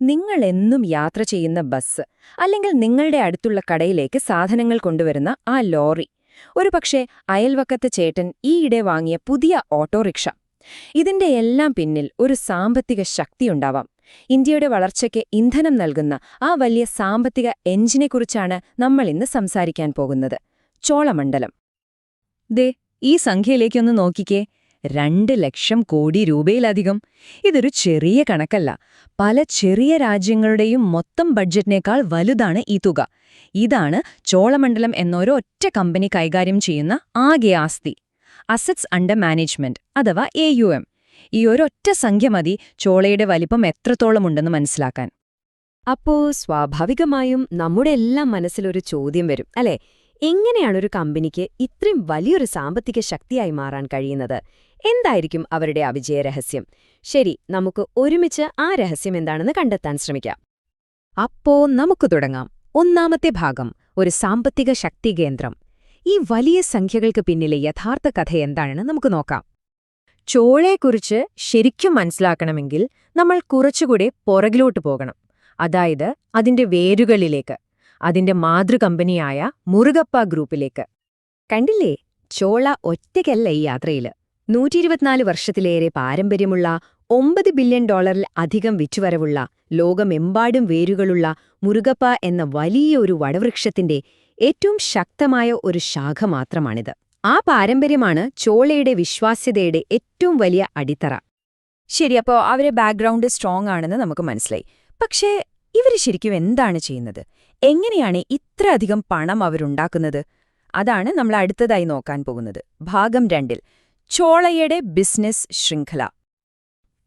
നിങ്ങൾ എന്നും യാത്ര ചെയ്യുന്ന ബസ് അല്ലെങ്കിൽ നിങ്ങളുടെ അടുത്തുള്ള കടയിലേക്ക് സാധനങ്ങൾ കൊണ്ടുവരുന്ന ആ ലോറി. ഒരുപക്ഷെ അയൽവക്കത്തെ ചേട്ടൻ ഈയിടെ വാങ്ങിയ പുതിയ ഓട്ടോറിക്ഷ. ഇതിന്റെ എല്ലാം പിന്നിൽ ഒരു സാമ്പത്തിക ശക്തിയുണ്ടാവാം ഇന്ത്യയുടെ വളർച്ചയ്ക്ക് ഇന്ധനം നൽകുന്ന ആ വലിയ സാമ്പത്തിക എഞ്ചിനെക്കുറിച്ചാണ് നമ്മൾ ഇന്ന് സംസാരിക്കാൻ പോകുന്നത്. ചോളമണ്ഡലം. ദേ ഈ സംഖ്യയിലേക്കൊന്ന് നോക്കിക്കേ. രണ്ട് ലക്ഷം കോടി രൂപയിലധികം. ഇതൊരു ചെറിയ കണക്കല്ല. പല ചെറിയ രാജ്യങ്ങളുടെയും മൊത്തം ബഡ്ജറ്റിനേക്കാൾ വലുതാണ് ഈ തുക. ഇതാണ് ചോളമണ്ഡലം എന്നൊരു ഒറ്റ കമ്പനി കൈകാര്യം ചെയ്യുന്ന ആകെ ആസ്തി. അസറ്റ്സ് അണ്ടർ മാനേജ്മെന്റ് അഥവാ എ യു എം ഈ ഒരൊറ്റ സംഖ്യ മതി ചോളയുടെ വലിപ്പം എത്രത്തോളമുണ്ടെന്ന് മനസ്സിലാക്കാൻ. അപ്പോ സ്വാഭാവികമായും നമ്മുടെ എല്ലാം മനസ്സിലൊരു ചോദ്യം വരും അല്ലേ? എങ്ങനെയാണൊരു കമ്പനിക്ക് ഇത്രയും വലിയൊരു സാമ്പത്തിക ശക്തിയായി മാറാൻ കഴിയുന്നത്? എന്തായിരിക്കും അവരുടെ അവിജയ രഹസ്യം? ശരി നമുക്ക് ഒരുമിച്ച് ആ രഹസ്യം എന്താണെന്ന് കണ്ടെത്താൻ ശ്രമിക്കാം. അപ്പോ നമുക്ക് തുടങ്ങാം. ഒന്നാമത്തെ ഭാഗം ഒരു സാമ്പത്തിക ശക്തി കേന്ദ്രം. ഈ വലിയ സംഖ്യകൾക്ക് പിന്നിലെ യഥാർത്ഥ കഥ എന്താണെന്ന് നമുക്ക് നോക്കാം. ചോളയെക്കുറിച്ച് ശരിക്കും മനസ്സിലാക്കണമെങ്കിൽ നമ്മൾ കുറച്ചുകൂടെ പുറകിലോട്ട് പോകണം. അതായത് അതിന്റെ വേരുകളിലേക്ക് അതിന്റെ മാതൃകമ്പനിയായ മുറുകപ്പ ഗ്രൂപ്പിലേക്ക്. കണ്ടില്ലേ? ചോള ഒറ്റയ്ക്കല്ല ഈ യാത്രയിൽ. നൂറ്റിയിരുപത്തിനാല് വർഷത്തിലേറെ പാരമ്പര്യമുള്ള ഒമ്പത് ബില്യൺ ഡോളറിൽ അധികം വിറ്റുവരവുള്ള ലോകമെമ്പാടും വേരുകളുള്ള മുരുകപ്പ എന്ന വലിയ ഒരു വടവൃക്ഷത്തിന്റെ ഏറ്റവും ശക്തമായ ഒരു ശാഖ മാത്രമാണിത്. ആ പാരമ്പര്യമാണ് ചോളയുടെ വിശ്വാസ്യതയുടെ ഏറ്റവും വലിയ അടിത്തറ. ശരി അപ്പോ അവരെ ബാക്ക്ഗ്രൗണ്ട് സ്ട്രോങ് ആണെന്ന് നമുക്ക് മനസ്സിലായി. പക്ഷേ ഇവർ ശരിക്കും എന്താണ് ചെയ്യുന്നത്? എങ്ങനെയാണ് ഇത്ര അധികം പണം അവരുണ്ടാക്കുന്നത്? അതാണ് നമ്മൾ അടുത്തതായി നോക്കാൻ പോകുന്നത്. ഭാഗം രണ്ടിൽ ചോളയുടെ ബിസിനസ് ശൃംഖല.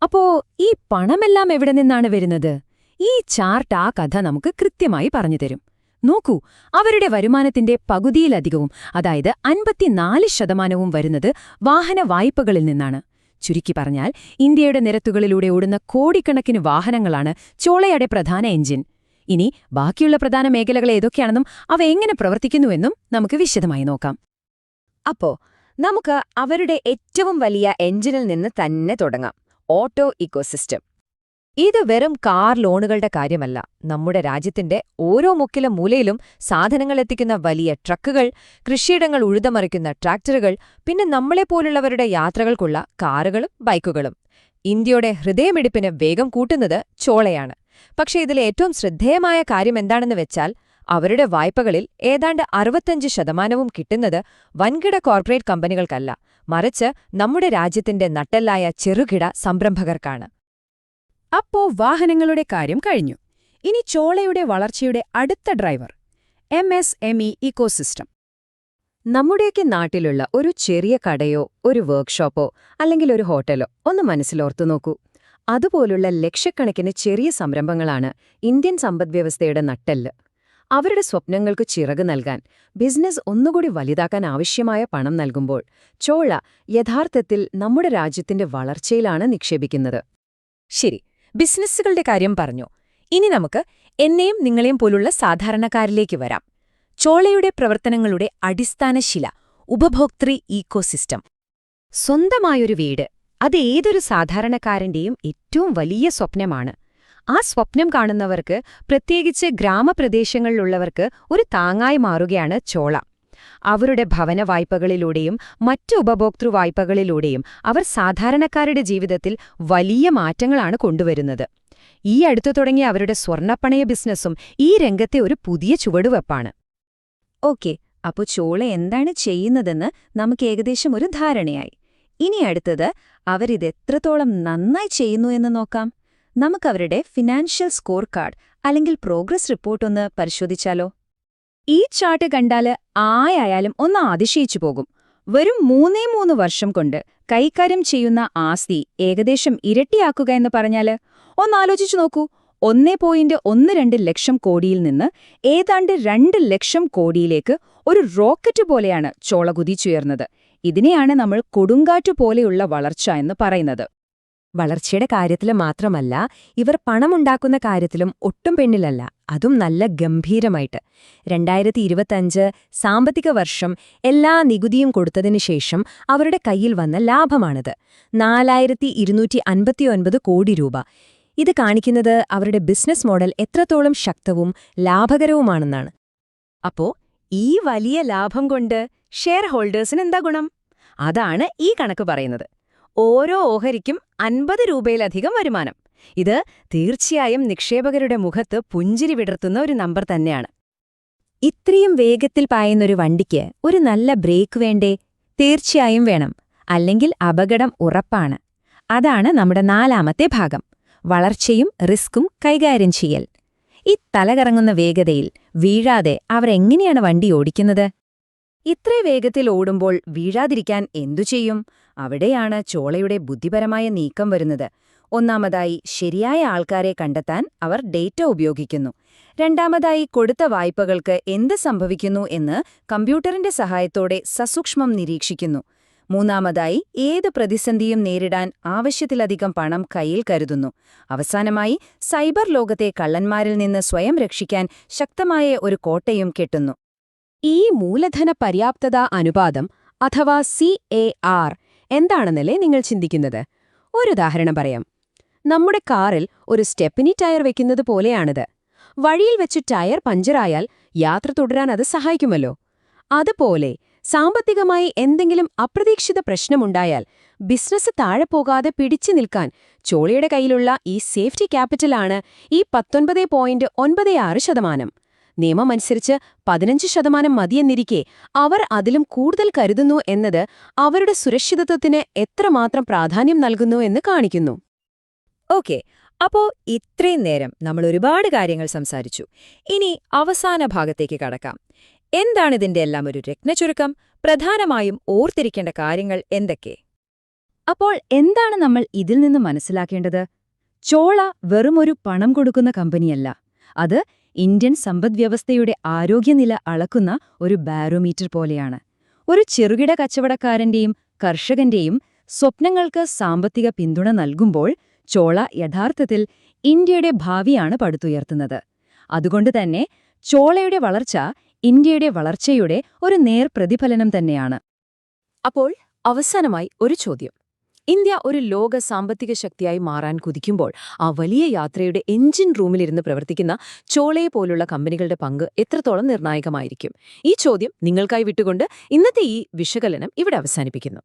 അപ്പോ ഈ പണമെല്ലാം എവിടെ നിന്നാണ് വരുന്നത്? ഈ ചാർട്ട് ആ കഥ നമുക്ക് കൃത്യമായി പറഞ്ഞുതരും നോക്കൂ അവരുടെ വരുമാനത്തിന്റെ പകുതിയിലധികവും അതായത് അൻപത്തിനാല് ശതമാനവും വരുന്നത് വാഹന വായ്പകളിൽ നിന്നാണ്. ചുരുക്കി പറഞ്ഞാൽ ഇന്ത്യയുടെ നിരത്തുകളിലൂടെ ഓടുന്ന കോടിക്കണക്കിന് വാഹനങ്ങളാണ് ചോളയുടെ പ്രധാന എഞ്ചിൻ ഇനി ബാക്കിയുള്ള പ്രധാന മേഖലകൾ ഏതൊക്കെയാണെന്നും അവ എങ്ങനെ പ്രവർത്തിക്കുന്നുവെന്നും നമുക്ക് വിശദമായി നോക്കാം. അപ്പോ നമുക്ക് അവരുടെ ഏറ്റവും വലിയ എഞ്ചിനിൽ നിന്ന് തന്നെ തുടങ്ങാം. Auto ecosystem. ഇത് വെറും കാർ ലോണുകളുടെ കാര്യമല്ല. നമ്മുടെ രാജ്യത്തിന്റെ ഓരോ മുക്കിലും മൂലയിലും സാധനങ്ങൾ എത്തിക്കുന്ന വലിയ ട്രക്കുകൾ കൃഷിയിടങ്ങൾ ഉഴുതമറിക്കുന്ന ട്രാക്ടറുകൾ പിന്നെ നമ്മളെപ്പോലുള്ളവരുടെ യാത്രകൾക്കുള്ള കാറുകളും ബൈക്കുകളും. ഇന്ത്യയുടെ ഹൃദയമിടിപ്പിന് വേഗം കൂട്ടുന്നത് ചോളയാണ്. പക്ഷേ ഇതിലെ ഏറ്റവും ശ്രദ്ധേയമായ കാര്യം എന്താണെന്ന് വെച്ചാൽ അവരുടെ വായ്പകളിൽ ഏതാണ്ട് അറുപത്തഞ്ച് ശതമാനവും കിട്ടുന്നത് വൻകിട കോർപ്പറേറ്റ് കമ്പനികൾക്കല്ല മറിച്ച് നമ്മുടെ രാജ്യത്തിന്റെ നട്ടെല്ലായ ചെറുകിട സംരംഭകർക്കാണ്. അപ്പോ വാഹനങ്ങളുടെ കാര്യം കഴിഞ്ഞു. ഇനി ചോളയുടെ വളർച്ചയുടെ അടുത്ത driver M S M ecosystem. നമ്മുടെയൊക്കെ നാട്ടിലുള്ള ഒരു ചെറിയ കടയോ ഒരു വർക്ക്ഷോപ്പോ അല്ലെങ്കിൽ ഒരു ഹോട്ടലോ ഒന്ന് മനസ്സിലോർത്തു നോക്കൂ. അതുപോലുള്ള ലക്ഷക്കണക്കിന് ചെറിയ സംരംഭങ്ങളാണ് ഇന്ത്യൻ സമ്പദ്വ്യവസ്ഥയുടെ നട്ടെല്ല്. അവരുടെ സ്വപ്നങ്ങൾക്ക് ചിറക് നൽകാൻ ബിസിനസ് ഒന്നുകൂടി വലുതാക്കാൻ ആവശ്യമായ പണം നൽകുമ്പോൾ ചോള യഥാർത്ഥത്തിൽ നമ്മുടെ രാജ്യത്തിന്റെ വളർച്ചയിലാണ് നിക്ഷേപിക്കുന്നത്. ശരി ബിസിനസ്സുകളുടെ കാര്യം പറഞ്ഞു. ഇനി നമുക്ക് എന്നെയും നിങ്ങളെയും പോലുള്ള സാധാരണക്കാരിലേക്ക് വരാം. ചോളയുടെ പ്രവർത്തനങ്ങളുടെ അടിസ്ഥാനശില ഉപഭോക്തൃ ഈക്കോസിസ്റ്റം സ്വന്തമായൊരു വീട് അത് ഏതൊരു സാധാരണക്കാരന്റെയും ഏറ്റവും വലിയ സ്വപ്നമാണ്. ആ സ്വപ്നം കാണുന്നവർക്ക് പ്രത്യേകിച്ച് ഗ്രാമപ്രദേശങ്ങളിലുള്ളവർക്ക് ഒരു താങ്ങായി മാറുകയാണ് ചോള. അവരുടെ ഭവന വായ്പകളിലൂടെയും മറ്റ് ഉപഭോക്തൃ വായ്പകളിലൂടെയും അവർ സാധാരണക്കാരുടെ ജീവിതത്തിൽ വലിയ മാറ്റങ്ങളാണ് കൊണ്ടുവരുന്നത്. ഈ അടുത്തു തുടങ്ങിയ അവരുടെ സ്വർണപ്പണയ ബിസിനസ്സും ഈ രംഗത്തെ ഒരു പുതിയ ചുവടുവെപ്പാണ്. ഓക്കെ അപ്പോൾ ചോള എന്താണ് ചെയ്യുന്നതെന്ന് നമുക്ക് ഏകദേശം ഒരു ധാരണയായി. ഇനി അടുത്തത് അവരിതെത്രത്തോളം നന്നായി ചെയ്യുന്നു എന്ന് നോക്കാം. നമുക്കവരുടെ ഫിനാൻഷ്യൽ സ്കോർ കാർഡ് അല്ലെങ്കിൽ പ്രോഗ്രസ് റിപ്പോർട്ട് ഒന്ന് പരിശോധിച്ചാലോ? ഈ ചാർട്ട് കണ്ടാൽ ആയാലും ഒന്ന് അതിശയിച്ചു പോകും. വെറും മൂന്നേ മൂന്ന് വർഷം കൊണ്ട് കൈകാര്യം ചെയ്യുന്ന ആസ്തി ഏകദേശം ഇരട്ടിയാക്കുക എന്ന് പറഞ്ഞാൽ ഒന്നാലോചിച്ചു നോക്കൂ. ഒന്നേ പോയിന്റ് ഒന്ന് രണ്ട് ലക്ഷം കോടിയിൽ നിന്ന് ഏതാണ്ട് രണ്ട് ലക്ഷം കോടിയിലേക്ക് ഒരു റോക്കറ്റ് പോലെയാണ് ചോള കുതിച്ചുയർന്നത്. ഇതിനെയാണ് നമ്മൾ കൊടുങ്കാറ്റു പോലെയുള്ള വളർച്ച എന്ന് പറയുന്നത്. വളർച്ചയുടെ കാര്യത്തിൽ മാത്രമല്ല ഇവർ പണമുണ്ടാക്കുന്ന കാര്യത്തിലും ഒട്ടും പെണ്ണിലല്ല. അതും നല്ല ഗംഭീരമായിട്ട്. രണ്ടായിരത്തി ഇരുപത്തഞ്ച് സാമ്പത്തിക വർഷം എല്ലാ നികുതിയും കൊടുത്തതിനു ശേഷം അവരുടെ കയ്യിൽ വന്ന ലാഭമാണിത്. നാലായിരത്തി കോടി രൂപ. ഇത് കാണിക്കുന്നത് അവരുടെ ബിസിനസ് മോഡൽ എത്രത്തോളം ശക്തവും ലാഭകരവുമാണെന്നാണ്. അപ്പോ ഈ വലിയ ലാഭം കൊണ്ട് ഷെയർ ഹോൾഡേഴ്സിന് എന്താ ഗുണം? അതാണ് ഈ കണക്ക് പറയുന്നത്. ഓരോ ഓഹരിക്കും അൻപത് രൂപയിലധികം വരുമാനം. ഇത് തീർച്ചയായും നിക്ഷേപകരുടെ മുഖത്ത് പുഞ്ചിരി വിടർത്തുന്ന ഒരു നമ്പർ തന്നെയാണ്. ഇത്രയും വേഗത്തിൽ പായുന്നൊരു വണ്ടിക്ക് ഒരു നല്ല ബ്രേക്ക് വേണ്ടേ? തീർച്ചയായും വേണം. അല്ലെങ്കിൽ അപകടം ഉറപ്പാണ്. അതാണ് നമ്മുടെ നാലാമത്തെ ഭാഗം. വളർച്ചയും റിസ്ക്കും കൈകാര്യം ചെയ്യൽ. ഈ തലകറങ്ങുന്ന വേഗതയിൽ വീഴാതെ അവരെങ്ങനെയാണ് വണ്ടി ഓടിക്കുന്നത്? ഇത്ര വേഗത്തിൽ ഓടുമ്പോൾ വീഴാതിരിക്കാൻ എന്തു ചെയ്യും? അവിടെയാണ് ചോളയുടെ ബുദ്ധിപരമായ നീക്കം വരുന്നത്. ഒന്നാമതായി ശരിയായ ആൾക്കാരെ കണ്ടെത്താൻ അവർ ഡേറ്റ ഉപയോഗിക്കുന്നു. രണ്ടാമതായി കൊടുത്ത വായ്പകൾക്ക് എന്ത് സംഭവിക്കുന്നു എന്ന് കമ്പ്യൂട്ടറിന്റെ സഹായത്തോടെ സസൂക്ഷ്മം നിരീക്ഷിക്കുന്നു. മൂന്നാമതായി ഏത് പ്രതിസന്ധിയും നേരിടാൻ ആവശ്യത്തിലധികം പണം കയ്യിൽ കരുതുന്നു. അവസാനമായി സൈബർ ലോകത്തെ കള്ളന്മാരിൽ നിന്ന് സ്വയം രക്ഷിക്കാൻ ശക്തമായ ഒരു കോട്ടയും കെട്ടുന്നു. ഈ മൂലധന പര്യാപ്തത അനുപാതം അഥവാ സി എ ആർ എന്താണെന്നല്ലേ നിങ്ങൾ ചിന്തിക്കുന്നത്? ഒരു ഉദാഹരണം പറയാം. നമ്മുടെ കാറിൽ ഒരു സ്റ്റെപ്പിനി ടയർ വെക്കുന്നത് പോലെയാണിത്. വഴിയിൽ വെച്ച് ടയർ പഞ്ചറായാൽ യാത്ര തുടരാൻ അത് സഹായിക്കുമല്ലോ. അതുപോലെ സാമ്പത്തികമായി എന്തെങ്കിലും അപ്രതീക്ഷിത പ്രശ്നമുണ്ടായാൽ ബിസിനസ് താഴെ പോകാതെ പിടിച്ചു നിൽക്കാൻ ചോളിയുടെ കയ്യിലുള്ള ഈ സേഫ്റ്റി ക്യാപിറ്റലാണ് ഈ പത്തൊൻപത് പോയിന്റ് ഒൻപത് ആറ് ശതമാനം. നിയമമനുസരിച്ച് പതിനഞ്ച് ശതമാനം മതിയെന്നിരിക്കെ അവർ അതിലും കൂടുതൽ കരുതുന്നു എന്നത് അവരുടെ സുരക്ഷിതത്വത്തിന് എത്രമാത്രം പ്രാധാന്യം നൽകുന്നു എന്ന് കാണിക്കുന്നു. ഓക്കെ അപ്പോ ഇത്രയും നേരം നമ്മൾ ഒരുപാട് കാര്യങ്ങൾ സംസാരിച്ചു. ഇനി അവസാന ഭാഗത്തേക്ക് കടക്കാം. എന്താണിതിന്റെ എല്ലാം ഒരു രത്നചുരുക്കം പ്രധാനമായും ഓർത്തിരിക്കേണ്ട കാര്യങ്ങൾ എന്തൊക്കെ? അപ്പോൾ എന്താണ് നമ്മൾ ഇതിൽ നിന്ന് മനസ്സിലാക്കേണ്ടത്? ചോള വെറുമൊരു പണം കൊടുക്കുന്ന കമ്പനിയല്ല. അത് ഇന്ത്യൻ സമ്പദ്വ്യവസ്ഥയുടെ ആരോഗ്യനില അളക്കുന്ന ഒരു ബാരോമീറ്റർ പോലെയാണ്. ഒരു ചെറുകിട കച്ചവടക്കാരന്റെയും കർഷകന്റെയും സ്വപ്നങ്ങൾക്ക് സാമ്പത്തിക പിന്തുണ നൽകുമ്പോൾ ചോള യഥാർത്ഥത്തിൽ ഇന്ത്യയുടെ ഭാവിയാണ് പടുത്തുയർത്തുന്നത്. അതുകൊണ്ടുതന്നെ ചോളയുടെ വളർച്ച ഇന്ത്യയുടെ വളർച്ചയുടെ ഒരു നേർ പ്രതിഫലനം തന്നെയാണ്. അപ്പോൾ അവസാനമായി ഒരു ചോദ്യം. ഇന്ത്യ ഒരു ലോക സാമ്പത്തിക ശക്തിയായി മാറാൻ കുതിക്കുമ്പോൾ ആ വലിയ യാത്രയുടെ എഞ്ചിൻ റൂമിലിരുന്ന് പ്രവർത്തിക്കുന്ന ചോളയെ പോലുള്ള കമ്പനികളുടെ പങ്ക് എത്രത്തോളം നിർണായകമായിരിക്കും? ഈ ചോദ്യം നിങ്ങൾക്കായി വിട്ടുകൊണ്ട് ഇന്നത്തെ ഈ വിശകലനം ഇവിടെ അവസാനിപ്പിക്കുന്നു.